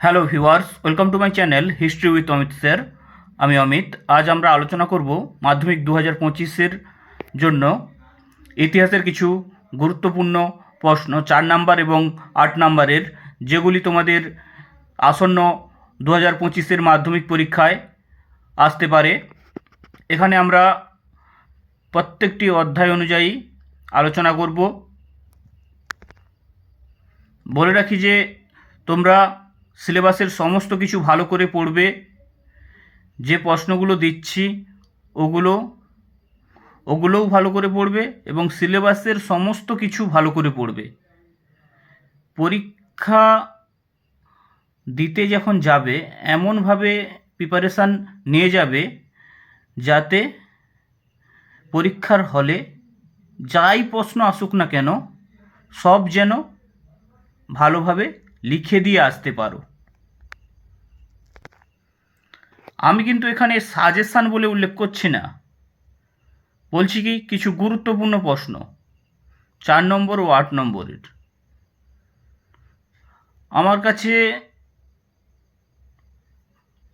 Hello viewers welcome to my channel history with Amit sir আমি অমিত। আজ আমরা আলোচনা করব মাধ্যমিক দু হাজার পঁচিশের জন্য ইতিহাসের কিছু গুরুত্বপূর্ণ প্রশ্ন, চার নাম্বার এবং আট নাম্বারের, যেগুলি তোমাদের আসন্ন দু হাজার পঁচিশের মাধ্যমিক পরীক্ষায় আসতে পারে। এখানে আমরা প্রত্যেকটি অধ্যায় অনুযায়ী আলোচনা করব। বলে রাখি যে তোমরা সিলেবাসের সমস্ত কিছু ভালো করে পড়বে। যে প্রশ্নগুলো দিচ্ছি, ওগুলো, ওগুলোও ভালো করে পড়বে এবং সিলেবাসের সমস্ত কিছু ভালো করে পড়বে। পরীক্ষা দিতে যখন যাবে, এমনভাবে প্রিপারেশান নিয়ে যাবে যাতে পরীক্ষার হলে যাই প্রশ্ন আসুক না কেন, সব যেন ভালোভাবে লিখে দিয়ে আসতে পারো। আমি কিন্তু এখানে সাজেশান বলে উল্লেখ করছি না। বলছি কি, কিছু গুরুত্বপূর্ণ প্রশ্ন। চার নম্বর ও আট নম্বরের। আমার কাছে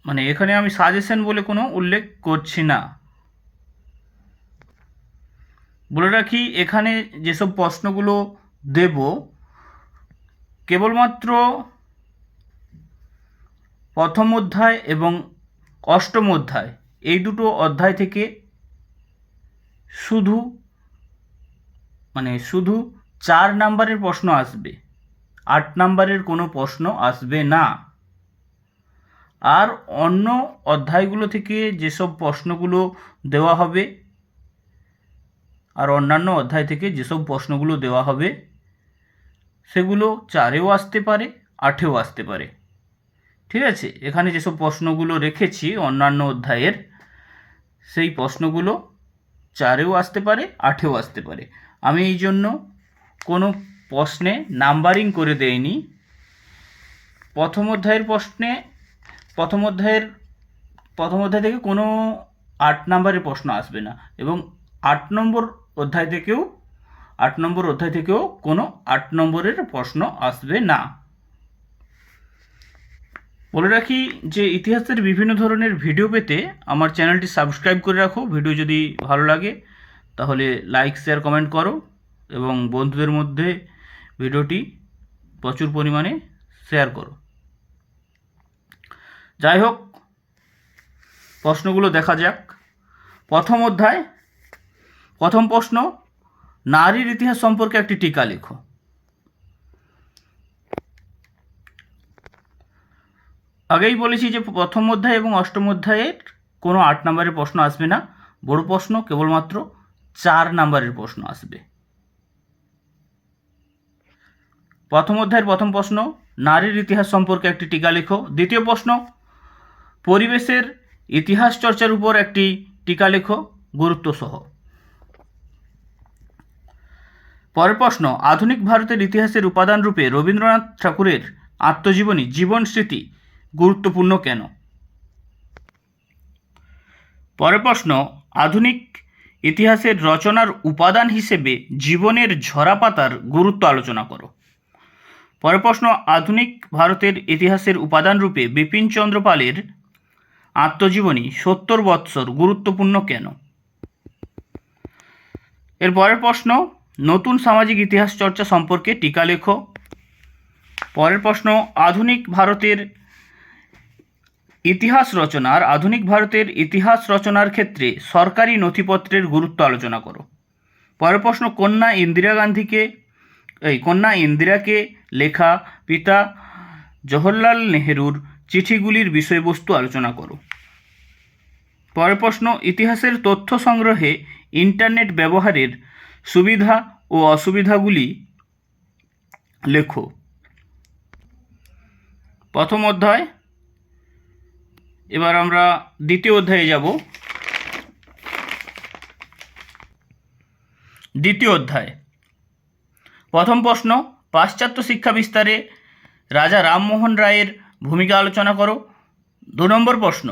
মানে এখানে আমি সাজেশন বলে কোনো উল্লেখ করছি না। বলে রাখি, এখানে যেসব প্রশ্নগুলো দেব, কেবলমাত্র প্রথম অধ্যায় এবং অষ্টম অধ্যায়। এই দুটো অধ্যায় থেকে শুধু মানে শুধু চার নাম্বারের প্রশ্ন আসবে। আট নাম্বারের কোনো প্রশ্ন আসবে না। আর অন্য অধ্যায়গুলো থেকে যেসব প্রশ্নগুলো দেওয়া হবে, আর অন্যান্য অধ্যায় থেকে যেসব প্রশ্নগুলো দেওয়া হবে, সেগুলো চারেও আসতে পারে আঠেও আসতে পারে। ঠিক আছে? এখানে যেসব প্রশ্নগুলো রেখেছি অন্যান্য অধ্যায়ের, সেই প্রশ্নগুলো চারেও আসতে পারে আঠেও আসতে পারে। আমি এই জন্য কোনো প্রশ্নে নাম্বারিং করে দেইনি। প্রথম অধ্যায়ের প্রশ্নে, প্রথম অধ্যায়ের, প্রথম অধ্যায় থেকে কোনো আট নাম্বারের প্রশ্ন আসবে না এবং আট নম্বর অধ্যায় থেকেও, আট নম্বর অধ্যায় থেকেও কোনো আট নম্বরের প্রশ্ন আসবে না। বলে রাখি যে ইতিহাসের বিভিন্ন ধরনের ভিডিও পেতে আমার চ্যানেলটি সাবস্ক্রাইব করে রাখো। ভিডিও যদি ভালো লাগে, তাহলে লাইক, শেয়ার, কমেন্ট করো এবং বন্ধুদের মধ্যে ভিডিওটি প্রচুর পরিমাণে শেয়ার করো। যাই হোক, প্রশ্নগুলো দেখা যাক। প্রথম অধ্যায়, প্রথম প্রশ্ন, নারীর ইতিহাস সম্পর্কে একটি টিকা লেখো। আগেই বলেছি যে প্রথম অধ্যায় এবং অষ্টম অধ্যায়ের কোনো আট নম্বরের প্রশ্ন আসবে না। বড় প্রশ্ন, কেবলমাত্র চার নম্বরের প্রশ্ন আসবে। প্রথম অধ্যায়ের প্রথম প্রশ্ন, নারীর ইতিহাস সম্পর্কে একটি টিকা লেখো। দ্বিতীয় প্রশ্ন, পরিবেশের ইতিহাস চর্চার উপর একটি টিকা লেখো, গুরুত্ব সহ। পরের প্রশ্ন, আধুনিক ভারতের ইতিহাসের উপাদান রূপে রবীন্দ্রনাথ ঠাকুরের আত্মজীবনী, জীবন স্মৃতি গুরুত্বপূর্ণ কেন? পরের প্রশ্ন, আধুনিক ইতিহাসের রচনার উপাদান হিসেবে জীবনের ঝরাপাতার গুরুত্ব আলোচনা করো। পরের প্রশ্ন, আধুনিক ভারতের ইতিহাসের উপাদান রূপে বিপিনচন্দ্র পালের আত্মজীবনী সত্তর বৎসর গুরুত্বপূর্ণ কেন? এর পরের প্রশ্ন, নতুন সামাজিক ইতিহাস চর্চা সম্পর্কে টিকা লেখো। পরের প্রশ্ন, আধুনিক ভারতের ইতিহাস রচনার, আধুনিক ভারতের ইতিহাস রচনার ক্ষেত্রে সরকারি নথিপত্রের গুরুত্ব আলোচনা করো। পরের প্রশ্ন, কন্যা ইন্দিরা গান্ধীকে, এই কন্যা ইন্দিরাকে লেখা পিতা জওহরলাল নেহেরুর চিঠিগুলির বিষয়বস্তু আলোচনা করো। পরের প্রশ্ন, ইতিহাসের তথ্য সংগ্রহে ইন্টারনেট ব্যবহারের সুবিধা ও অসুবিধাগুলি লেখো। প্রথম অধ্যায় এবার আমরা দ্বিতীয় অধ্যায়ে যাব। দ্বিতীয় অধ্যায়। প্রথম প্রশ্ন, পাশ্চাত্য শিক্ষা বিস্তারে রাজা রামমোহন রায়ের ভূমিকা আলোচনা করো। দু নম্বর প্রশ্ন,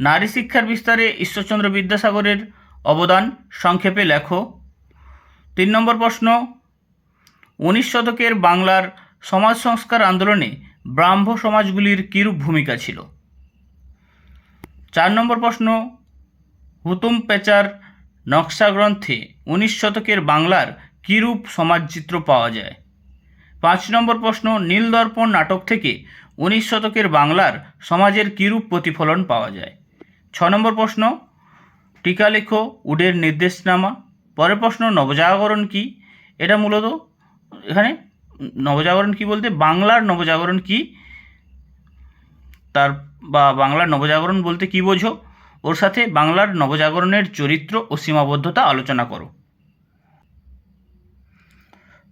নারী শিক্ষার বিস্তারে ঈশ্বরচন্দ্র বিদ্যাসাগরের অবদান সংক্ষেপে লেখো। তিন নম্বর প্রশ্ন, উনিশ শতকের বাংলার সমাজ সংস্কার আন্দোলনে ব্রাহ্ম সমাজগুলির কিরূপ ভূমিকা ছিল? চার নম্বর প্রশ্ন, হুতুম পেচার নকশা গ্রন্থে উনিশ শতকের বাংলার কিরূপ সমাজচিত্র পাওয়া যায়? পাঁচ নম্বর প্রশ্ন, নীলদর্পণ নাটক থেকে উনিশ শতকের বাংলার সমাজের কিরূপ প্রতিফলন পাওয়া যায়? ছ নম্বর প্রশ্ন, টিকা লেখো, উডের নির্দেশনামা। পরের প্রশ্ন, নবজাগরণ কি? এটা মূলত এখানে নবজাগরণ কি বলতে? বাংলার নবজাগরণ কি তার বা বাংলার নবজাগরণ বলতে কি বোঝো? ওর সাথে বাংলার নবজাগরণের চরিত্র ও সীমাবদ্ধতা আলোচনা করো।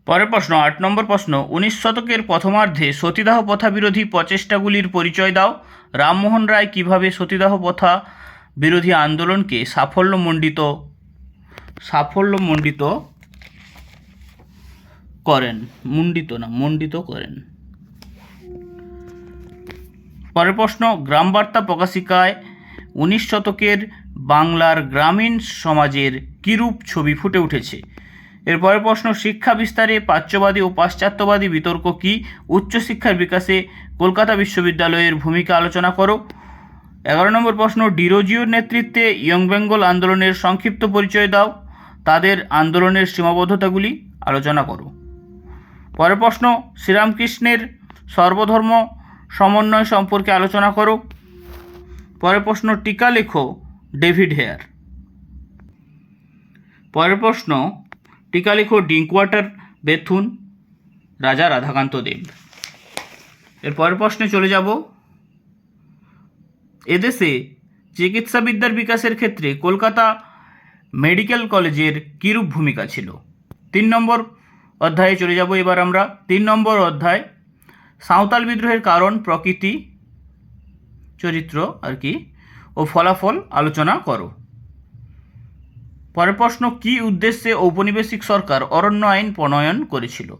পরের প্রশ্ন, আট নম্বর প্রশ্ন, উনিশ শতকের প্রথমার্ধে সতীদাহ প্রথা বিরোধী প্রচেষ্টাগুলির পরিচয় দাও। রামমোহন রায় কীভাবে সতীদাহ প্রথা বিরোধী আন্দোলনকে সাফল্যমণ্ডিত সাফল্যমণ্ডিত করেন? মুন্ডিত না, মণ্ডিত করেন। পরের প্রশ্ন, গ্রামবার্তা প্রকাশিকায় উনিশ শতকের বাংলার গ্রামীণ সমাজের কিরূপ ছবি ফুটে উঠেছে? এরপরের প্রশ্ন, শিক্ষা বিস্তারে প্রাচ্যবাদী ও পাশ্চাত্যবাদী বিতর্ক কি? উচ্চশিক্ষার বিকাশে কলকাতা বিশ্ববিদ্যালয়ের ভূমিকা আলোচনা করো। এগারো নম্বর প্রশ্ন, ডিরোজিওর নেতৃত্বে ইয়ং বেঙ্গল আন্দোলনের সংক্ষিপ্ত পরিচয় দাও। তাদের আন্দোলনের সীমাবদ্ধতাগুলি আলোচনা করো। পরের প্রশ্ন, শ্রীরামকৃষ্ণের সর্বধর্ম সমন্বয় সম্পর্কে আলোচনা করো। পরের প্রশ্ন, টিকা লেখো, ডেভিড হেয়ার। পরের প্রশ্ন, টিকা লেখো ডিঙ্কওয়াটার বেথুন, রাজা রাধাকান্ত দেব। এর পরের প্রশ্নে চলে যাব। এদেশে চিকিৎসাবিদ্যার বিকাশের ক্ষেত্রে কলকাতা মেডিকেল কলেজের কীরূপ ভূমিকা ছিল? তিন নম্বর অধ্যায়ে চলে যাব। এবার আমরা তিন নম্বর অধ্যায় সাঁওতাল বিদ্রোহের কারণ, প্রকৃতি, চরিত্র আর কি, ও ফলাফল আলোচনা করো। পরের প্রশ্ন, কী উদ্দেশ্যে ঔপনিবেশিক সরকার অরণ্য আইন প্রণয়ন করেছিল?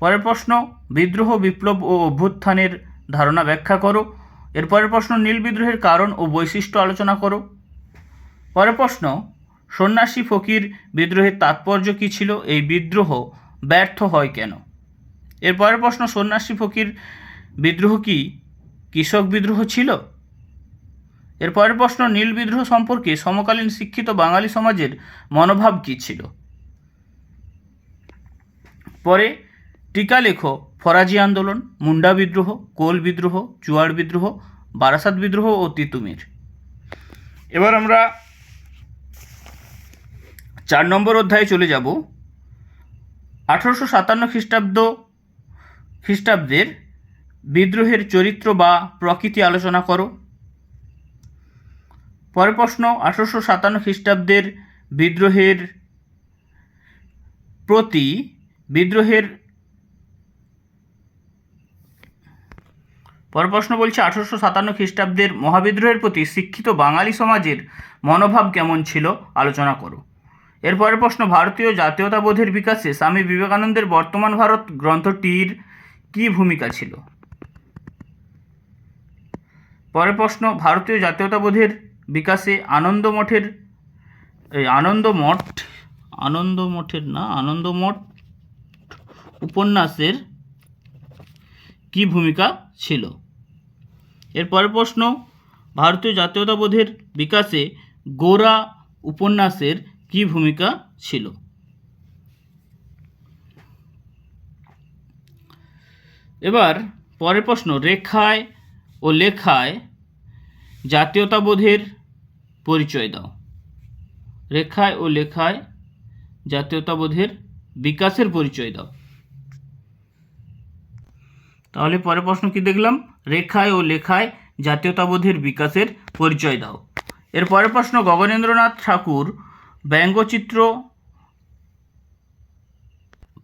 পরের প্রশ্ন, বিদ্রোহ, বিপ্লব ও অভ্যুত্থানের ধারণা ব্যাখ্যা করো। এরপরের প্রশ্ন, নীল বিদ্রোহের কারণ ও বৈশিষ্ট্য আলোচনা করো। পরের প্রশ্ন, সন্ন্যাসী ফকির বিদ্রোহের তাৎপর্য কী ছিল? এই বিদ্রোহ ব্যর্থ হয় কেন? এরপরের প্রশ্ন, সন্ন্যাসী ফকির বিদ্রোহ কি? কৃষক বিদ্রোহ ছিল? এর পরের প্রশ্ন, নীল বিদ্রোহ সম্পর্কে সমকালীন শিক্ষিত বাঙালি সমাজের মনোভাব কী ছিল? পরে, টিকা লেখো, ফরাজি আন্দোলন, মুন্ডা বিদ্রোহ, কোল বিদ্রোহ চুয়াড় বিদ্রোহ, বারাসাত বিদ্রোহ ও তিতুমির। এবার আমরা চার নম্বর অধ্যায়ে চলে যাব। আঠারোশো সাতান্ন খ্রিস্টাব্দ খ্রিস্টাব্দের বিদ্রোহের চরিত্র বা প্রকৃতি আলোচনা করো। পরের প্রশ্ন, আঠারোশো সাতান্ন খ্রিস্টাব্দের বিদ্রোহের প্রতি বিদ্রোহের পরের প্রশ্ন বলছে, আঠারোশো সাতান্ন খ্রিস্টাব্দের মহাবিদ্রোহের প্রতি শিক্ষিত বাঙালি সমাজের মনোভাব কেমন ছিল? আলোচনা করো। এরপরের প্রশ্ন, ভারতীয় জাতীয়তাবোধের বিকাশে স্বামী বিবেকানন্দের বর্তমান ভারত গ্রন্থটির কী ভূমিকা ছিল? পরের প্রশ্ন, ভারতীয় জাতীয়তাবোধের বিকাশে আনন্দ মঠের এই আনন্দ মঠ আনন্দ মঠের না আনন্দ মঠ উপন্যাসের কী ভূমিকা ছিল? এর পরের প্রশ্ন, ভারতীয় জাতীয়তাবোধের বিকাশে গোরা উপন্যাসের কী ভূমিকা ছিল? এবার পরের প্রশ্ন, রেখায় ও লেখায় জাতীয়তাবোধের পরিচয় দাও। রেখায় ও লেখায় জাতীয়তাবোধের বিকাশের পরিচয় দাও। তাহলে পরের প্রশ্ন কি দেখলাম? রেখায় ও লেখায় জাতীয়তাবোধের বিকাশের পরিচয় দাও। এর পরের প্রশ্ন, গগনেন্দ্রনাথ ঠাকুর ব্যঙ্গচিত্র,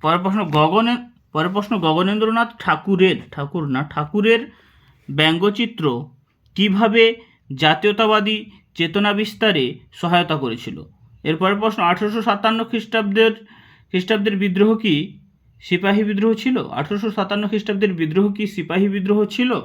পরের প্রশ্ন, গগনে পরের প্রশ্ন, গগনেন্দ্রনাথ ঠাকুরের, ঠাকুর না, ঠাকুরের ব্যঙ্গচিত্র কীভাবে জাতীয়তাবাদী চেতনা বিস্তারে সহায়তা করেছিল? এরপরের প্রশ্ন, আঠারোশো সাতান্ন খ্রিস্টাব্দের খ্রিস্টাব্দের বিদ্রোহ কি সিপাহী বিদ্রোহ ছিল? আঠেরোশো সাতান্ন খ্রিস্টাব্দের বিদ্রোহ কি সিপাহী বিদ্রোহ ছিল?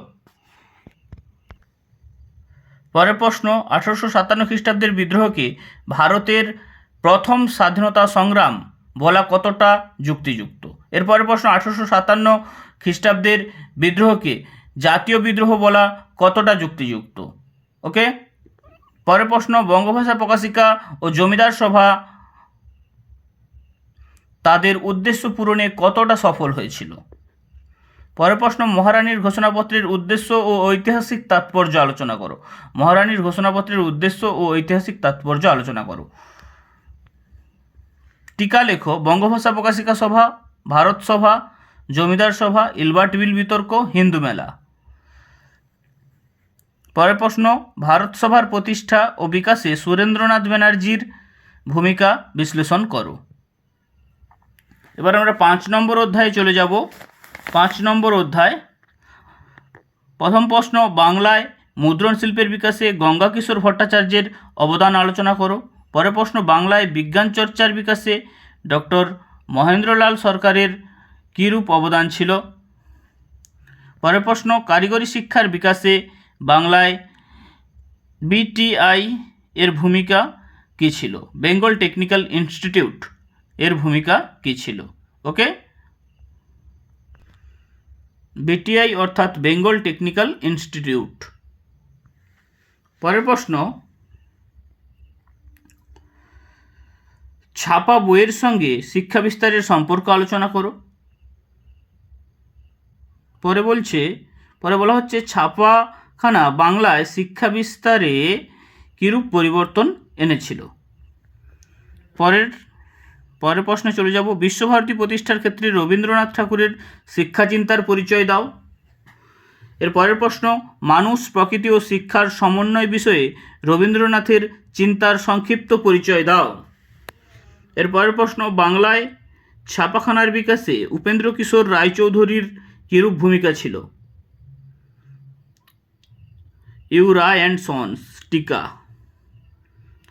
পরের প্রশ্ন, আঠারোশো সাতান্ন খ্রিস্টাব্দের বিদ্রোহকে ভারতের প্রথম স্বাধীনতা সংগ্রাম বলা কতটা যুক্তিযুক্ত? এরপরের প্রশ্ন, আঠারোশো সাতান্ন খ্রিস্টাব্দের বিদ্রোহকে জাতীয় বিদ্রোহ বলা কতটা যুক্তিযুক্ত? ওকে? পরের প্রশ্ন, বঙ্গভাষা প্রকাশিকা ও জমিদার সভা তাদের উদ্দেশ্য পূরণে কতটা সফল হয়েছিল? পরের প্রশ্ন, মহারানীর ঘোষণাপত্রের উদ্দেশ্য ও ঐতিহাসিক তাৎপর্য আলোচনা করো। মহারানীর ঘোষণাপত্রের উদ্দেশ্য ও ঐতিহাসিক তাৎপর্য আলোচনা করো। টিকা লেখো, বঙ্গভাষা প্রকাশিকা সভা ভারত সভা, জমিদার সভা, ইলবার্ট বিল বিতর্ক, হিন্দু মেলা। পরের প্রশ্ন, ভারত সভার প্রতিষ্ঠা ও বিকাশে সুরেন্দ্রনাথ ব্যানার্জির ভূমিকা বিশ্লেষণ করো। এবার আমরা পাঁচ নম্বর অধ্যায়ে চলে যাব। পাঁচ নম্বর অধ্যায়। প্রথম প্রশ্ন, বাংলায় মুদ্রণ শিল্পের বিকাশে গঙ্গা কিশোর ভট্টাচার্যের অবদান আলোচনা করো। পরের প্রশ্ন, বাংলায় বিজ্ঞান চর্চার বিকাশে ডক্টর মহেন্দ্রলাল সরকারের কীরূপ অবদান ছিল? পরের প্রশ্ন, কারিগরি শিক্ষার বিকাশে বাংলায় বিটিআই এর ভূমিকা কী ছিল? বেঙ্গল টেকনিক্যাল ইনস্টিটিউট এর ভূমিকা কী ছিল? ওকে? বিটিআই অর্থাৎ বেঙ্গল টেকনিক্যাল ইনস্টিটিউট। পরের প্রশ্ন ছাপা বইয়ের সঙ্গে শিক্ষা বিস্তারের সম্পর্ক আলোচনা করো। পরে বলছে, পরে বলা হচ্ছে, ছাপাখানা বাংলায় শিক্ষা বিস্তারে কীরূপ পরিবর্তন এনেছিল? পরের পরের প্রশ্নে চলে যাব। বিশ্বভারতী প্রতিষ্ঠার ক্ষেত্রে রবীন্দ্রনাথ ঠাকুরের শিক্ষা চিন্তার পরিচয় দাও। এর পরের প্রশ্ন, মানুষ, প্রকৃতি ও শিক্ষার সমন্বয় বিষয়ে রবীন্দ্রনাথের চিন্তার সংক্ষিপ্ত পরিচয় দাও। এর পরের প্রশ্ন, বাংলায় ছাপাখানার বিকাশে উপেন্দ্র কিশোর রায়চৌধুরীর কিরূপ ভূমিকা ছিল? ইউরা অ্যান্ড সন্স, টিকা।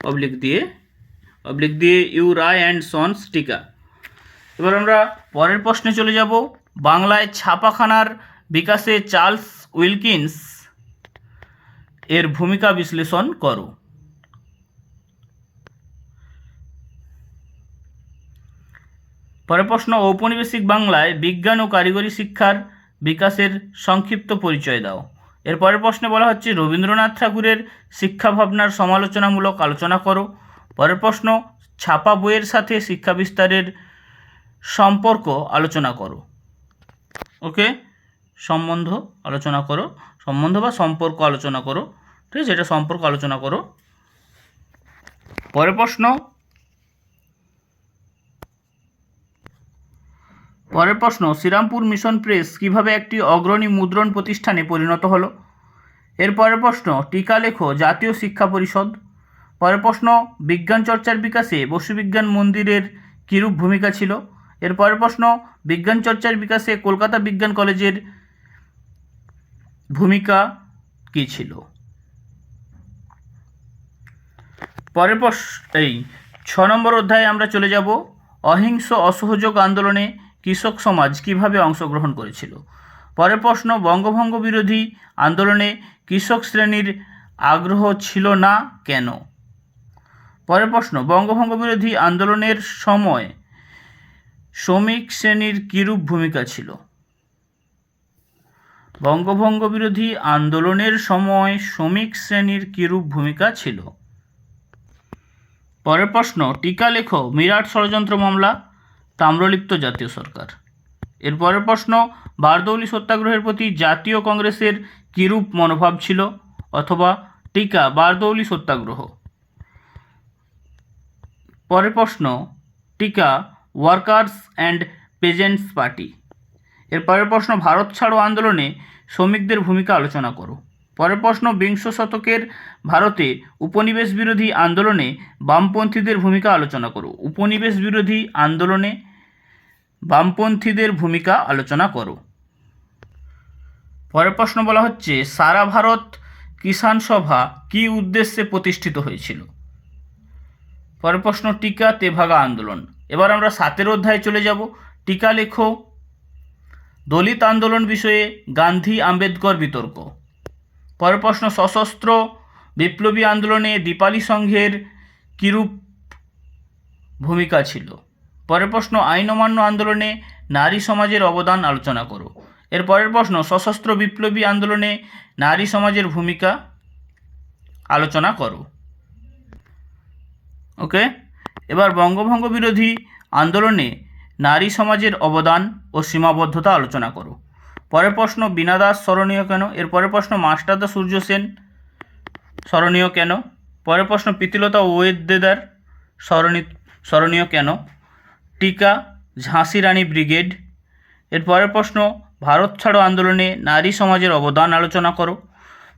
অবলিক দিয়ে অবলিক দিয়ে ইউরা অ্যান্ড সন্স, টিকা। এবার আমরা পরের প্রশ্নে চলে যাব। বাংলায় ছাপাখানার বিকাশে চার্লস উইলকিন্স এর ভূমিকা বিশ্লেষণ করো। পরের প্রশ্ন, ঔপনিবেশিক বাংলায় বিজ্ঞান ও কারিগরি শিক্ষার বিকাশের সংক্ষিপ্ত পরিচয় দাও। এর পরের প্রশ্নে বলা হচ্ছে, রবীন্দ্রনাথ ঠাকুরের শিক্ষা ভাবনার সমালোচনামূলক আলোচনা করো। পরের প্রশ্ন, ছাপা বইয়ের সাথে শিক্ষা বিস্তারের সম্পর্ক আলোচনা করো। ওকে? সম্বন্ধ আলোচনা করো। সম্বন্ধ বা সম্পর্ক আলোচনা করো। ঠিক আছে? এটা সম্পর্ক আলোচনা করো। পরের প্রশ্ন পরের প্রশ্ন, শ্রীরামপুর মিশন প্রেস কীভাবে একটি অগ্রণী মুদ্রণ প্রতিষ্ঠানে পরিণত হলো? এর পরের প্রশ্ন, টিকা লেখো, জাতীয় শিক্ষা পরিষদ। পরের প্রশ্ন, বিজ্ঞান চর্চার বিকাশে বসুবিজ্ঞান মন্দিরের কীরূপ ভূমিকা ছিল? এর পরের প্রশ্ন, বিজ্ঞান চর্চার বিকাশে কলকাতা বিজ্ঞান কলেজের ভূমিকা কী ছিল? পরের প্রশ্ন, এই ছ নম্বর অধ্যায়ে আমরা চলে যাব। অহিংস অসহযোগ আন্দোলনে কৃষক সমাজ কীভাবে অংশগ্রহণ করেছিল? পরের প্রশ্ন, বঙ্গভঙ্গ বিরোধী আন্দোলনে কৃষক শ্রেণির আগ্রহ ছিল না কেন? পরের প্রশ্ন, বঙ্গভঙ্গ বিরোধী আন্দোলনের সময় শ্রমিক শ্রেণির কিরূপ ভূমিকা ছিল? বঙ্গভঙ্গ বিরোধী আন্দোলনের সময় শ্রমিক শ্রেণির কিরূপ ভূমিকা ছিল? পরের প্রশ্ন, টিকা লেখো, মিরাট ষড়যন্ত্র মামলা তাম্রলিপ্ত জাতীয় সরকার। এর পরের প্রশ্ন, বারদৌলি সত্যাগ্রহের প্রতি জাতীয় কংগ্রেসের কিরূপ মনোভাব ছিল অথবা টিকা বারদৌলি সত্যাগ্রহ? পরের প্রশ্ন, টিকা ওয়ার্কার্স অ্যান্ড পেজেন্টস পার্টি। এর পরের প্রশ্ন, ভারত ছাড়ো আন্দোলনে শ্রমিকদের ভূমিকা আলোচনা করো। পরের প্রশ্ন, বিংশ শতকের ভারতে উপনিবেশ বিরোধী আন্দোলনে বামপন্থীদের ভূমিকা আলোচনা করো। উপনিবেশ বিরোধী আন্দোলনে বামপন্থীদের ভূমিকা আলোচনা করো। পরের প্রশ্ন বলা হচ্ছে, সারা ভারত কিষাণ সভা কী উদ্দেশ্যে প্রতিষ্ঠিত হয়েছিল? পরের প্রশ্ন, টিকা তেভাগা আন্দোলন। এবার আমরা সাতের অধ্যায়ে চলে যাব। টিকা লেখো। দলিত আন্দোলন বিষয়ে গান্ধী আম্বেদকর বিতর্ক। পরের প্রশ্ন, সশস্ত্র বিপ্লবী আন্দোলনে দীপালি সংঘের কিরূপ ভূমিকা ছিল? পরের প্রশ্ন, আইন অমান্য আন্দোলনে নারী সমাজের অবদান আলোচনা করো। এর পরের প্রশ্ন, সশস্ত্র বিপ্লবী আন্দোলনে নারী সমাজের ভূমিকা আলোচনা করো। ওকে? এবার বঙ্গভঙ্গ বিরোধী আন্দোলনে নারী সমাজের অবদান ও সীমাবদ্ধতা আলোচনা করো। পরের প্রশ্ন, বীণা দাস স্মরণীয় কেন? এর পরের প্রশ্ন, মাস্টারদা সূর্য সেন স্মরণীয় কেন? পরের প্রশ্ন প্রীতিলতা ওয়েদ্দেদার স্মরণী, স্মরণীয় কেন? টিকা, ঝাঁসি রানী ব্রিগেড। এর পরের প্রশ্ন, ভারত ছাড়ো আন্দোলনে নারী সমাজের অবদান আলোচনা করো।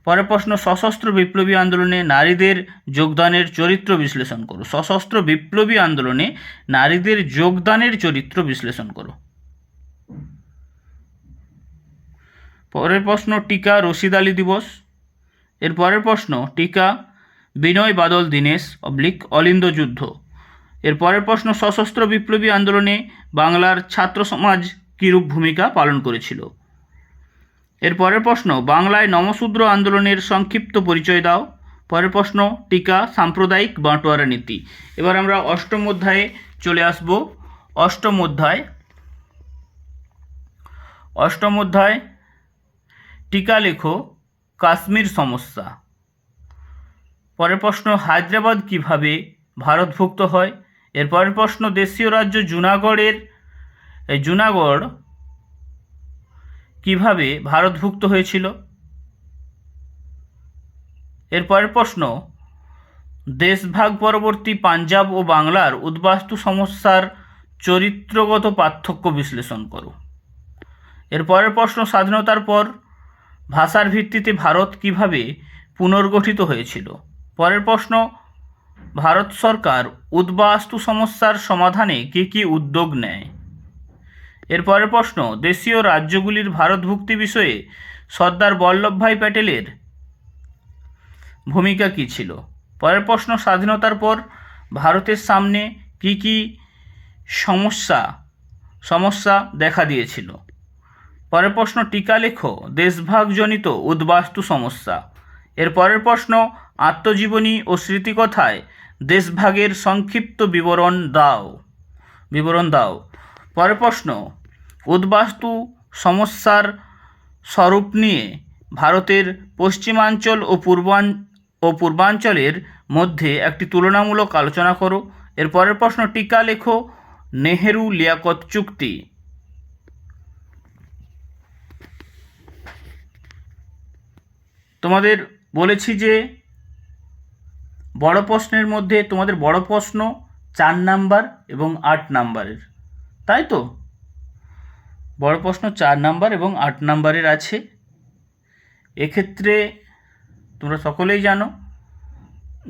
পরের প্রশ্ন, সশস্ত্র বিপ্লবী আন্দোলনে নারীদের যোগদানের চরিত্র বিশ্লেষণ করো। সশস্ত্র বিপ্লবী আন্দোলনে নারীদের যোগদানের চরিত্র বিশ্লেষণ করো। পরের প্রশ্ন, টিকা রশিদ আলী দিবস। এর পরের প্রশ্ন, টিকা বিনয় বাদল দীনেশ, অবলিক অলিন্দ যুদ্ধ। এর পরের প্রশ্ন, সশস্ত্র বিপ্লবী আন্দোলনে বাংলার ছাত্র সমাজ কীরূপ ভূমিকা পালন করেছিল? এর পরের প্রশ্ন, বাংলায় নমশূদ্র আন্দোলনের সংক্ষিপ্ত পরিচয় দাও। পরের প্রশ্ন, টিকা, সাম্প্রদায়িক বাঁটোয়ারা নীতি। এবার আমরা অষ্টম অধ্যায়ে চলে আসব। অষ্টম অধ্যায়। অষ্টম অধ্যায়, টিকা লেখো, কাশ্মীর সমস্যা। পরের প্রশ্ন, হায়দ্রাবাদ কীভাবে ভারতভুক্ত হয়? এর পরের প্রশ্ন, দেশীয় রাজ্য জুনাগড়ের জুনাগড় কীভাবে ভারতভুক্ত হয়েছিল? এর পরের প্রশ্ন, দেশভাগ পরবর্তী পাঞ্জাব ও বাংলার উদ্বাস্তু সমস্যার চরিত্রগত পার্থক্য বিশ্লেষণ করো। এর পরের প্রশ্ন, স্বাধীনতার পর ভাষার ভিত্তিতে ভারত কীভাবে পুনর্গঠিত হয়েছিল? পরের প্রশ্ন ভারত সরকার উদ্বাস্তু সমস্যার সমাধানে কী কী উদ্যোগ নেয়? এরপরের প্রশ্ন, দেশীয় রাজ্যগুলির ভারতভুক্তি বিষয়ে সর্দার বল্লভভাই প্যাটেলের ভূমিকা কী ছিল? পরের প্রশ্ন, স্বাধীনতার পর ভারতের সামনে কী কী সমস্যা সমস্যা দেখা দিয়েছিল? পরের প্রশ্ন টিকা লেখো দেশভাগজনিত উদ্বাস্তু সমস্যা। এর পরের প্রশ্ন, আত্মজীবনী ও স্মৃতিকথায় দেশভাগের সংক্ষিপ্ত বিবরণ দাও। বিবরণ দাও। পরের প্রশ্ন, উদ্বাস্তু সমস্যার স্বরূপ নিয়ে ভারতের পশ্চিমাঞ্চল ও পূর্বান, ও পূর্বাঞ্চলের মধ্যে একটি তুলনামূলক আলোচনা করো। এর পরের প্রশ্ন, টিকা লেখো, নেহেরু লিয়াকত চুক্তি। তোমাদের বলেছি যে বড় প্রশ্নের মধ্যে তোমাদের বড় প্রশ্ন, চার নাম্বার এবং আট নাম্বারের। তাই তো? বড় প্রশ্ন, চার নাম্বার এবং আট নাম্বারের আছে। এক্ষেত্রে তোমরা সকলেই জানো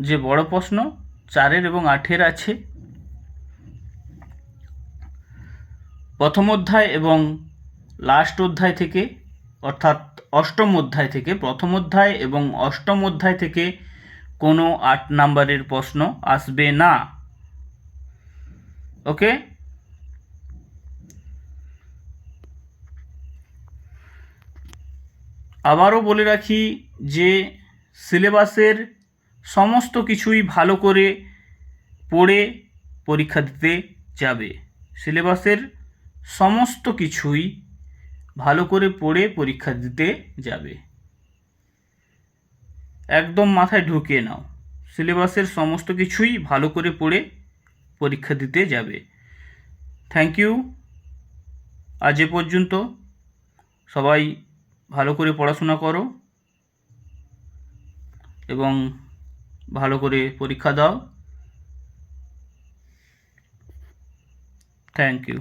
যে বড় প্রশ্ন চারের এবং আটের আছে। প্রথম অধ্যায় এবং লাস্ট অধ্যায় থেকে, অর্থাৎ অষ্টম অধ্যায় থেকে, প্রথম অধ্যায় এবং অষ্টম অধ্যায় থেকে কোনো আট নাম্বারের প্রশ্ন আসবে না। ওকে? আবারও বলে রাখি যে সিলেবাসের সমস্ত কিছুই ভালো করে পড়ে পরীক্ষা দিতে যাবে। সিলেবাসের সমস্ত কিছুই ভালো করে পড়ে পরীক্ষা দিতে যাবে। একদম মাথায় ঢুকিয়ে নাও। সিলেবাসের সমস্ত কিছুই ভালো করে পড়ে পরীক্ষা দিতে যাবে। থ্যাংক ইউ আজ এ পর্যন্ত। সবাই ভালো করে পড়াশোনা করো এবং ভালো করে পরীক্ষা দাও। Thank you